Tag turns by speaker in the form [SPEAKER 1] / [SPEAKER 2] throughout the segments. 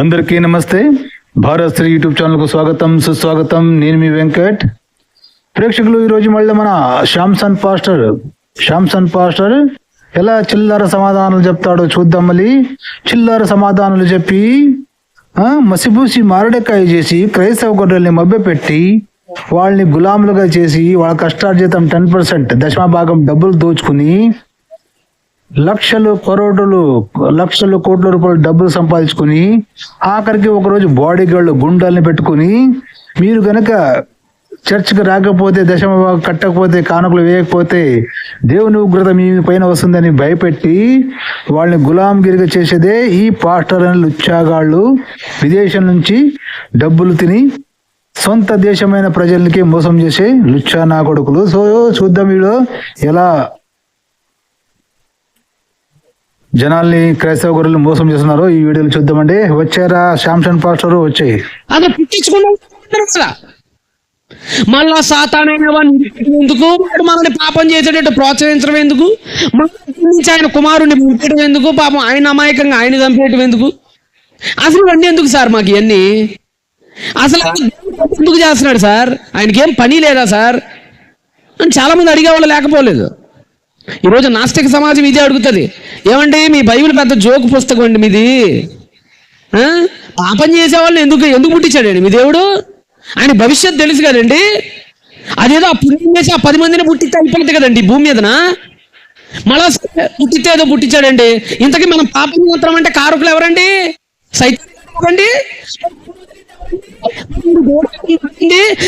[SPEAKER 1] అందరికీ నమస్తే. భారత్ శ్రీ యూట్యూబ్ ఛానల్కు స్వాగతం సుస్వాగతం. నేను మీ వెంకట్. ప్రేక్షకులు ఈరోజు మళ్ళీ మన శాంసన్ పాస్టర్. శాంసన్ పాస్టర్ ఎలా చిల్లర సమాధానాలు చెప్తాడో చూద్దాం మళ్ళీ. చిల్లర సమాధానాలు చెప్పి మసిపూసి మారడకాయ చేసి క్రైస్తవ గొర్రెల్ని మభ్యపెట్టి వాళ్ళని గులాములుగా చేసి వాళ్ళ కష్టార్జితం టెన్ పర్సెంట్ దశమ భాగం డబ్బులు దోచుకుని లక్షలు కరోడులు లక్షలు కోట్ల రూపాయలు డబ్బులు సంపాదించుకుని ఆఖరికి ఒకరోజు బాడీ గార్డ్ గుండాలని పెట్టుకుని మీరు గనక చర్చ్కి రాకపోతే దశమ కట్టకపోతే కానుకలు వేయకపోతే దేవుని ఉగ్రత మీ పైన వస్తుందని భయపెట్టి వాళ్ళని గులాంగిరిగా చేసేదే ఈ పాస్టర్ అని లుచ్చాగాళ్ళు విదేశం నుంచి డబ్బులు తిని సొంత దేశమైన ప్రజలకి మోసం చేసే లుచ్చా నా కొడుకులు. సో చూద్దాం వీడు ఎలా జనాల్ని క్రైస్తవ గొర్రెలు మోసం చేస్తున్నారు. ఈ వీడియోలు చూద్దామండి. వచ్చారా? శాంసన్ పాస్టర్ వచ్చాయి
[SPEAKER 2] అదే పుట్టించుకున్నాం మళ్ళా సాతానైన ఎందుకు మనల్ని పాపం చేసేటట్టు ప్రోత్సహించడం ఎందుకు? నుంచి ఆయన కుమారుణ్ణి పుట్టడం ఎందుకు? పాపం ఆయన అమాయకంగా ఆయన చంపేయటం ఎందుకు? అసలు ఇవన్నీ ఎందుకు సార్ మాకు ఇవన్నీ? అసలు ఎందుకు చేస్తున్నాడు సార్? ఆయనకి ఏం పని లేదా సార్? అని చాలా మంది అడిగేవాళ్ళు లేకపోలేదు. ఈరోజు నాస్తిక సమాజం ఇదే అడుగుతుంది. ఏమండి మీ బైబిల్ పెద్ద జోకు పుస్తకం అండి మీది. ఆ? పాపం చేసేవాళ్ళని ఎందుకు ఎందుకు పుట్టించాడండి మీ దేవుడు? ఆయన భవిష్యత్తు తెలుసు కదండి. అదేదో ఆ పుణ్యం చేసి ఆ పది మందిని పుట్టిస్తే అయిపోతుంది కదండి భూమి మీదన? మళ్ళా పుట్టితే ఏదో పుట్టించాడండి. ఇంతకీ మనం పాపం మాత్రం అంటే కారకులు ఎవరండి? సైతండి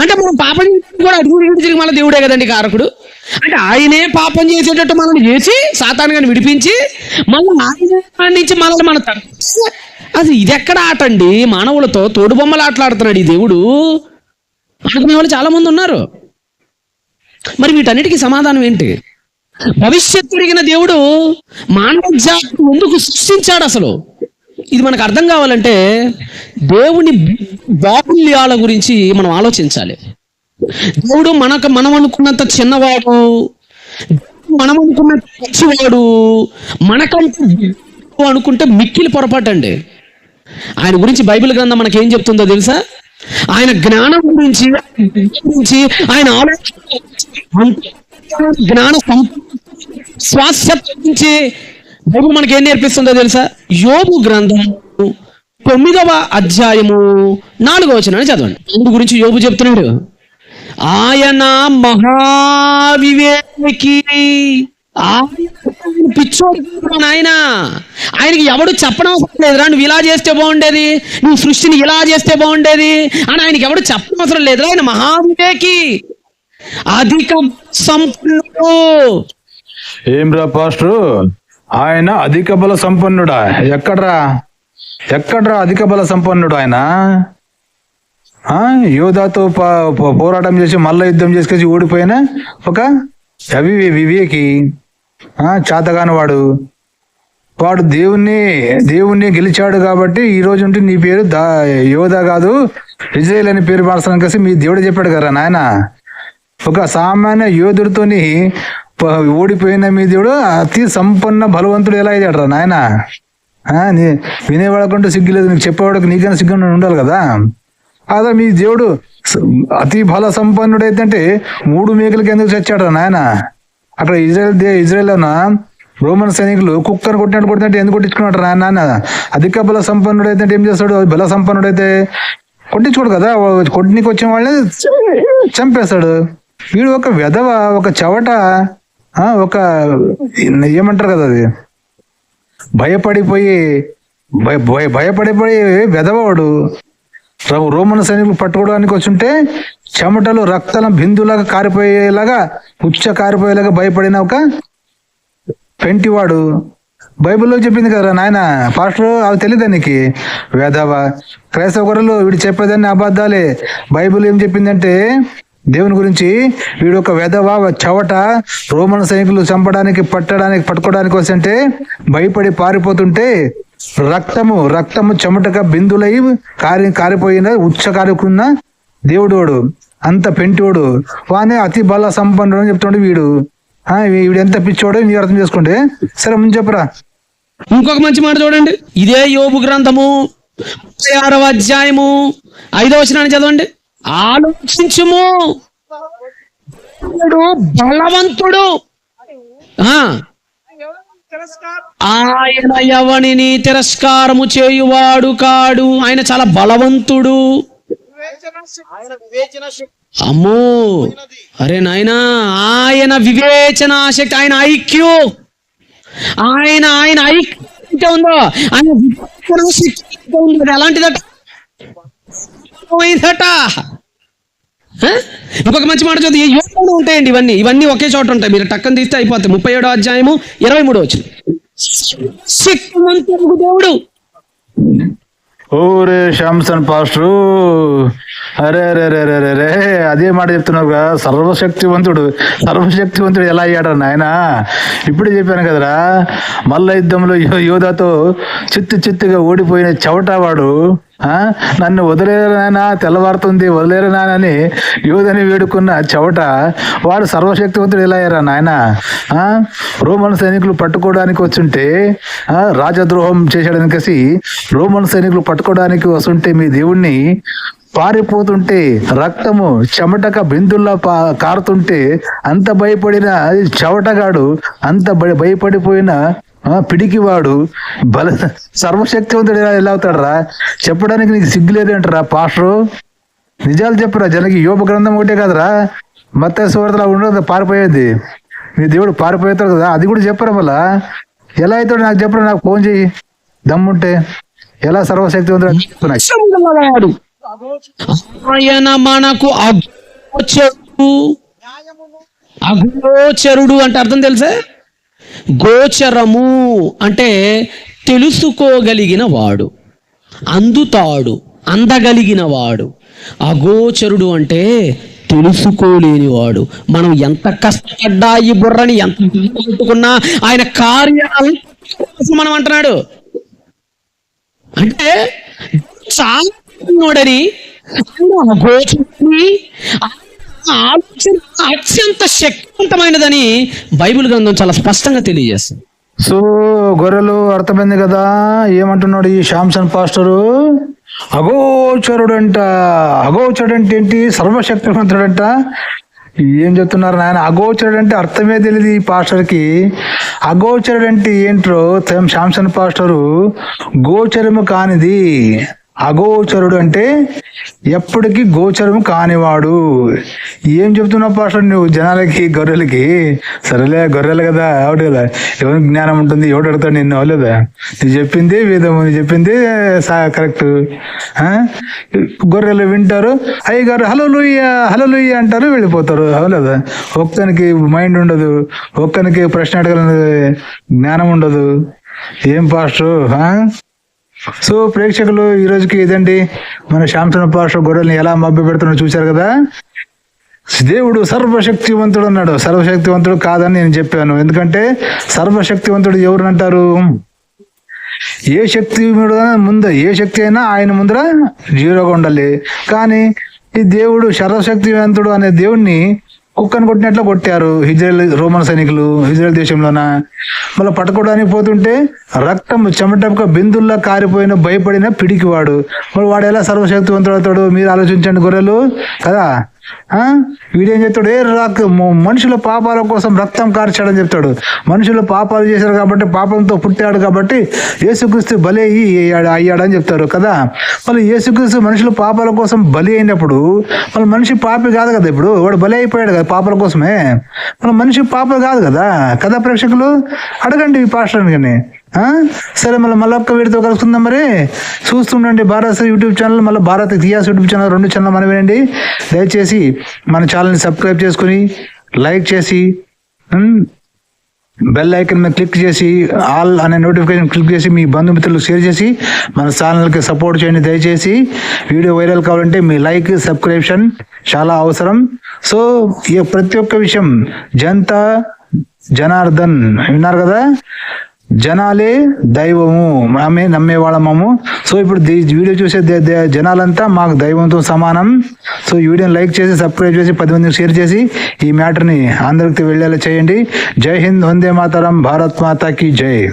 [SPEAKER 2] అంటే మనం పాపం కూడా అడుగు తిరిగి మళ్ళీ దేవుడే కదండి కారకుడు. అంటే ఆయనే పాపం చేసేటట్టు మనల్ని చేసి సాతానుగాని విడిపించి మళ్ళీ ఆయన నుంచి మనల్ని మన అది ఇది ఎక్కడ ఆట అండి? మానవులతో తోడు బొమ్మలు ఆటలాడుతున్నాడు ఈ దేవుడు. అనుకునే వాళ్ళు చాలా మంది ఉన్నారు. మరి వీటన్నిటికీ సమాధానం ఏంటి? భవిష్యత్తు ఎరిగిన దేవుడు మానవ జాతి ఎందుకు సృష్టించాడు అసలు? ఇది మనకు అర్థం కావాలంటే దేవుని బాహుల్యాల గురించి మనం ఆలోచించాలి. దేవుడు మనకు మనం అనుకున్నంత చిన్నవాడు మనం అనుకున్నంత పిచ్చివాడు మనకంటే అనుకుంటే మిక్కిలి పొరపాటు అండి ఆయన గురించి బైబిల్ గ్రంథం మనకి ఏం చెప్తుందో తెలుసా? ఆయన జ్ఞానం గురించి గురించి ఆయన ఆలోచన జ్ఞాన స్వాస్థ్యత గురించి బైబిల్ మనకి ఏం నేర్పిస్తుందో తెలుసా? యోగు గ్రంథం తొమ్మిదవ అధ్యాయము నాలుగవ వచనాన్ని చదవండి. యోబు గురించి యోగు చెప్తున్నాడు. ఆయన మహావివేకి. ఆయన పిచ్చోడు ఆయన ఆయనకి ఎవడు చెప్పడం అవసరం లేదురా నువ్వు ఇలా చేస్తే బాగుండేది నువ్వు సృష్టిని ఇలా చేస్తే బాగుండేది అని ఆయనకి ఎవడు చెప్పడం అవసరం లేదురా ఆయన మహావివేకి. అధిక సంపన్నుడు.
[SPEAKER 1] ఏం రా పాస్టర్? ఆయన అధిక బల సంపన్నుడా? ఎక్కడ్రా? ఎక్కడ్రా అధిక బల సంపన్నుడు ఆయన? యోధాతో పోరాటం చేసి మల్ల యుద్ధం చేసుకొచ్చి ఓడిపోయిన ఒక అవి వివేకి ఆ చాతగాని వాడు. వాడు దేవుణ్ణి దేవుణ్ణి గెలిచాడు కాబట్టి ఈ రోజు ఉంటే నీ పేరు దా యోధా కాదు ఇజ్రాయేల్ అని పేరు మార్చడానికి కలిసి మీ దేవుడు చెప్పాడు కదా నాయన. ఒక సామాన్య యోధుడితోని ఓడిపోయిన మీ దేవుడు అతి సంపన్న బలవంతుడు ఎలా అయ్యాడు రా నాయన వినేవాడకంటూ సిగ్గు లేదు. నీకు చెప్పేవాడికి నీకైనా సిగ్గు ఉండాలి కదా? అదే మీ దేవుడు? అతి బల సంపన్నుడైతే అంటే మూడు మేకలకి ఎందుకు చచ్చాడు నాయన? అక్కడ ఇజ్రాయెల్ దే ఇజ్రాయెల్లోన రోమన్ సైనికులు కుక్కను కొట్టినట్టు కొట్టినట్టు ఎందుకు కొట్టించుకున్నాడు నాయన? నాన్న అధిక బల సంపన్నుడు అయితే ఏం చేస్తాడు? బల సంపన్నుడు అయితే కొట్టించుకోడు కదా? కొట్టినికి వచ్చిన వాళ్ళని చంపేస్తాడు. వీడు ఒక వెధవ ఒక చవట ఒక ఏమంటారు కదా అది? భయపడిపోయి భయ- భయ- భయపడిపోయి వెధవాడు రోమన్ సైనికులు పట్టుకోవడానికి వచ్చుంటే చెమటలు రక్తం బిందులాగా కారిపోయేలాగా ఉచ్చ కారిపోయేలాగా భయపడిన ఒక పెంటివాడు బైబిల్లో చెప్పింది కదా నాయన పాస్టర్ అవి తెలియదా నీకు? వేదవ క్రైస్తవ గొర్రెలు వీడు చెప్పేదాన్ని అబద్ధాలే. బైబిల్ ఏం చెప్పిందంటే దేవుని గురించి వీడు ఒక వెధవ చవట రోమన్ సైనికులు చంపడానికి పట్టడానికి పట్టుకోవడానికి వస్తుంటే భయపడి పారిపోతుంటే రక్తము రక్తము చెమటగా బిందులై కారి కారిపోయిన ఉచ్చ కారుకున్న దేవుడోడు అంత పెంటోడు. వానే అతి బల సంపన్నుడు అని చెప్తుండే వీడు. ఆ, వీడు ఎంత పిచ్చోడో మీరు అర్థం చేసుకోండి. సరే ముందు చెప్పరా?
[SPEAKER 2] ఇంకొక మంచి మాట చూడండి. ఇదే యోబు గ్రంథము ఆరవ అధ్యాయము ఐదవ వచనాన్ని చదవండి. ఆలోచించుము. బలవంతుడు. ఆయన ఎవనిని తిరస్కారము చేయువాడు కాడు. ఆయన చాలా బలవంతుడు.
[SPEAKER 3] ఆయన వివేచన శక్తి.
[SPEAKER 2] అమ్మో! అరే నాయనా! ఆయన వివేచన శక్తి. ఆయన ఐక్యూ. ఆయన ఆయన ఐక్యూ ఉందో? ఆయన వివేచన ఎలాంటిదట? పోయిందట? ఇంకొక మంచి మాట చదువు. ఉంటాయండి ఇవన్నీ. ఇవన్నీ ఒకే చోట ఉంటాయి. మీరు టక్కన తీస్తే అయిపోతాయి. ముప్పై ఏడో అధ్యాయము ఇరవై మూడో వచ్చిన శక్తివంతుడు దేవుడు.
[SPEAKER 1] ఓరే శాంసన్ పాస్టర్. అరే అరే అరే అరే అరే అదే మాట చెప్తున్నారు కదా. సర్వశక్తివంతుడు. సర్వశక్తివంతుడు ఎలా అయ్యాడు నాయన? ఇప్పుడే చెప్పాను కదరా. మల్ల యుద్ధంలో యోధాతో చిత్తు చిత్తుగా ఓడిపోయిన చవటవాడు నన్ను వదిలేరు తెల్లవారుతుంది వదిలేరు నాయన యోధని వేడుకున్న చవట వాడు సర్వశక్తివంతుడు ఎలా అయ్యారా నాయన? రోమన్ సైనికులు పట్టుకోవడానికి వచ్చుంటే రాజద్రోహం చేశాడని కసి రోమన్ సైనికులు పట్టుకోవడానికి వస్తుంటే మీ దేవుణ్ణి పారిపోతుంటే రక్తము చెమటక బిందుల్లా పా కారుతుంటే అంత భయపడిన చెవటగాడు అంత భయ- భయపడిపోయిన పిడికివాడు బల సర్వశక్తివంతుడు ఎలా ఎలా అవుతాడరా? చెప్పడానికి నీకు సిగ్గులేదంటరా పాస్టరు? నిజాలు చెప్పరా జనకి యోగ గ్రంథం ఒకటే కదరా. మత సువార్తలా ఉండదు పారిపోయేది. నీ దేవుడు పారిపోతాడు కదా అది కూడా చెప్పరా మళ్ళా? ఎలా అవుతాడు నాకు చెప్పరా నాకు ఫోన్ చెయ్యి. దమ్ముంటే ఎలా సర్వశక్తివంతుడు
[SPEAKER 2] ఆయన మనకు అగోచరుడు. అగోచరుడు అంటే అర్థం తెలుసా? గోచరము అంటే తెలుసుకోగలిగిన వాడు అందుతాడు అందగలిగిన వాడు అగోచరుడు అంటే తెలుసుకోలేని వాడు మనం ఎంత కష్టపడ్డా ఈ బుర్రని ఎంత పెట్టుకున్నా ఆయన కార్యాలను మనం అంటున్నాడు. అంటే చాలా అగోచరుని అత్యంత శక్తివంతమైనదని బైబిల్ గ్రంథం చాలా స్పష్టంగా తెలియజేస్తుంది.
[SPEAKER 1] సో గొర్రెలు అర్థమైంది కదా? ఏమంటున్నాడు ఈ శాంసన్ పాస్టరు? అగోచరుడు అంట అగోచరుడు అంటే ఏంటి? సర్వశక్తివంతుడంట. అంట ఏం చెప్తున్నారు నాయన? అగోచరుడు అంటే అర్థమే తెలియదు ఈ పాస్టర్కి. అగోచరుడు అంటే ఏంట్రో శాంసన్ పాస్టరు గోచరము కానిది. అగోచరుడు అంటే ఎప్పటికీ గోచరము కానివాడు. ఏం చెప్తున్నావు పాస్టర్ నువ్వు జనాలకి గొర్రెలకి? సరేలే గొర్రెలు కదా అవుడు కదా. ఎవరికి జ్ఞానం ఉంటుంది ఎవడు అడుగుతాడు నిన్ను అవలేదా నువ్వు చెప్పింది వేదము నువ్వు చెప్పింది కరెక్ట్. గొర్రెలు వింటారు అయ్య గారు హలో లూయ హలో లూయ అంటారు వెళ్ళిపోతారు అవలేదా ఒక్కనికి మైండ్ ఉండదు ఒక్కనికి ప్రశ్న అడగలని జ్ఞానం ఉండదు. ఏం పాస్టర్? సో ప్రేక్షకులు ఈ రోజుకి ఇదండి. మన శాంసన పాస్టర్ గొర్రెల్ని ఎలా మభ్య పెడుతున్నారో చూశారు కదా? దేవుడు సర్వశక్తివంతుడు అన్నాడు సర్వశక్తివంతుడు కాదని నేను చెప్పాను. ఎందుకంటే సర్వశక్తివంతుడు ఎవరు అంటారు ఏ శక్తి మీద ముందు ఏ శక్తి అయినా ఆయన ముందర జీరోగా ఉండాలి. కానీ ఈ దేవుడు సర్వశక్తివంతుడు అనే దేవుణ్ణి కుక్కను కొట్టినట్లు కొట్టారు? ఇజ్రాయల్ రోమన్ సైనికులు ఇజ్రాయల్ దేశంలోన? మళ్ళీ పట్టుకోవడానికి పోతుంటే రక్తం చెమటక బిందుల్లా కారిపోయిన భయపడిన పిడికివాడు. మరి వాడు ఎలా సర్వశక్తివంతుడు అవుతాడు మీరు ఆలోచించండి గొర్రెలు. కదా? వీడేం చెప్తాడు? ఏ రాక్ మనుషుల పాపాల కోసం రక్తం కార్చాడని చెప్తాడు. మనుషులు పాపాలు చేశారు కాబట్టి పాపంతో పుట్టాడు కాబట్టి యేసుక్రీస్తు బలి అయ్యి అయ్యాడని చెప్తారు కదా. మళ్ళీ యేసుక్రీస్తు మనుషుల పాపాల కోసం బలి అయినప్పుడు మళ్ళీ మనిషి పాపి కాదు కదా ఇప్పుడు? వాడు బలి అయిపోయాడు కదా పాపాల కోసమే. మన మనిషి పాపలు కాదు కదా? కదా ప్రేక్షకులు? అడగండి ఈ పాస్టర్ని కానీ. సరే మళ్ళీ మళ్ళీ ఒక్క వీడితో కలుసుకుందాం మరి. చూస్తుండండి భారత్ యూట్యూబ్ ఛానల్ మళ్ళీ భారత్ ఇతిహాస్ యూట్యూబ్ ఛానల్ రెండు ఛానల్ మనం వినండి దయచేసి మన ఛానల్ని సబ్స్క్రైబ్ చేసుకుని లైక్ చేసి బెల్ ఐకన్ మీద క్లిక్ చేసి ఆల్ అనే నోటిఫికేషన్ క్లిక్ చేసి మీ బంధుమిత్రులకు షేర్ చేసి మన ఛానల్కి సపోర్ట్ చేయండి. దయచేసి వీడియో వైరల్ కావాలంటే మీ లైక్ సబ్స్క్రిప్షన్ చాలా అవసరం. సో ఈ ప్రతి ఒక్క విషయం జనతా జనార్దన్ విన్నారు కదా? జనాలే దైవము. ఆమె నమ్మేవాళ్ళము సో ఇప్పుడు వీడియో చూసే దే- జనాలంతా మాకు దైవంతో సమానం. సో ఈ వీడియోని లైక్ చేసి సబ్స్క్రైబ్ చేసి పది మందికి షేర్ చేసి ఈ మ్యాటర్ని అందరికి వెళ్ళేలా చేయండి. జై హింద్ వందే మాతరం భారత్ మాతాకి జై.